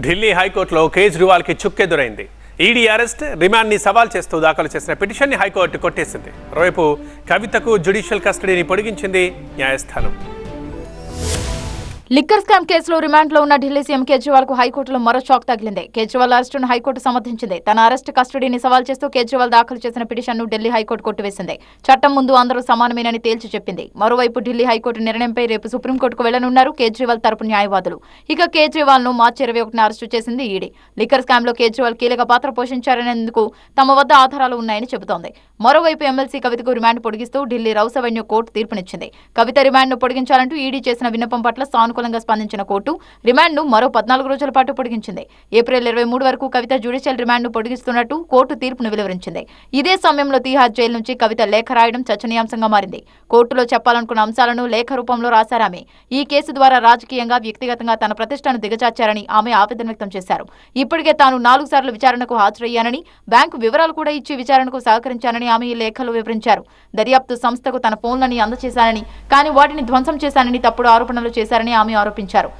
ఢిల్లీ హైకోర్టులో కేజ్రీవాల్కి చుక్కెదురైంది. ED arrest రిమాండ్ని సవాల్ చేస్తూ దాఖలు చేసిన పిటిషన్ని హైకోర్టు కొట్టేసింది. మరోవైపు కవితకు జ్యుడిషియల్ కస్టడీని పొడిగించింది న్యాయస్థానం. లిక్కర్ స్కామ్ కేసులో రిమాండ్లో ఉన్న ఢిల్లీ సీఎం కేజ్రీవాల్కు హైకోర్టులో మరో షాక్ తగిలింది. కేజ్రీవాల్ అరెస్టును హైకోర్టు సమర్థించింది. తన అరెస్ట్ కస్టడీని సవాల్ చేస్తూ కేజ్రీవాల్ దాఖలు చేసిన పిటిషన్ను ఢిల్లీ హైకోర్టు కొట్టివేసింది. చట్టం ముందు అందరూ సమానమేనని తేల్చి చెప్పింది. మరోవైపు ఢిల్లీ హైకోర్టు నిర్ణయంపై రేపు సుప్రీంకోర్టుకు వెళ్ళనున్నారు కేజ్రీవాల్ తరపు న్యాయవాదులు. ఇక కేజ్రీవాల్ను మార్చి ఇరవై ఒకటిన అరెస్టు చేసింది ఈడీ. లిక్కర్ స్కామ్లో కేజ్రీవాల్ కీలక పాత్ర పోషించారనేందుకు తమ వద్ద ఆధారాలు ఉన్నాయని చెబుతోంది. మరోవైపు ఎమ్మెల్సీ కవితకు రిమాండ్ పొడిగిస్తూ ఢిల్లీ రౌస్ అవెన్యూ కోర్టు తీర్పునిచ్చింది. కవిత రిమాండ్ను పొడిగించాలంటూ ఈడీ చేసిన విన్నపం పట్ల సానుకూలంగా స్పందించిన కోర్టు రిమాండ్ను మరో పద్నాలుగు రోజుల పాటు పొడిగించింది. ఏప్రిల్ ఇరవై మూడు వరకు కవిత జ్యుడిషియల్ రిమాండ్ను పొడిగిస్తున్నట్టు కోర్టు తీర్పును వెలువరించింది. ఇదే సమయంలో తీహార్ జైలు నుంచి కవిత లేఖ రాయడం చర్చనీయాంశంగా మారింది. కోర్టులో చెప్పాలనుకున్న అంశాలను లేఖ రూపంలో రాశారామె ఈ కేసు ద్వారా రాజకీయంగా వ్యక్తిగతంగా తన ప్రతిష్టను దిగజార్చారని ఆమె ఆవేదన వ్యక్తం చేశారు. ఇప్పటికే తాను నాలుగు సార్లు విచారణకు హాజరయ్యానని బ్యాంకు వివరాలు కూడా ఇచ్చి విచారణకు సహకరించానని ఆమె ఈ లేఖలో వివరించారు. దర్యాప్తు సంస్థకు తన ఫోన్లని అందజేశానని కానీ వాటిని ధ్వంసం చేశానని తప్పుడు ఆరోపణలు చేశారని ఆమె ఆరోపించారు.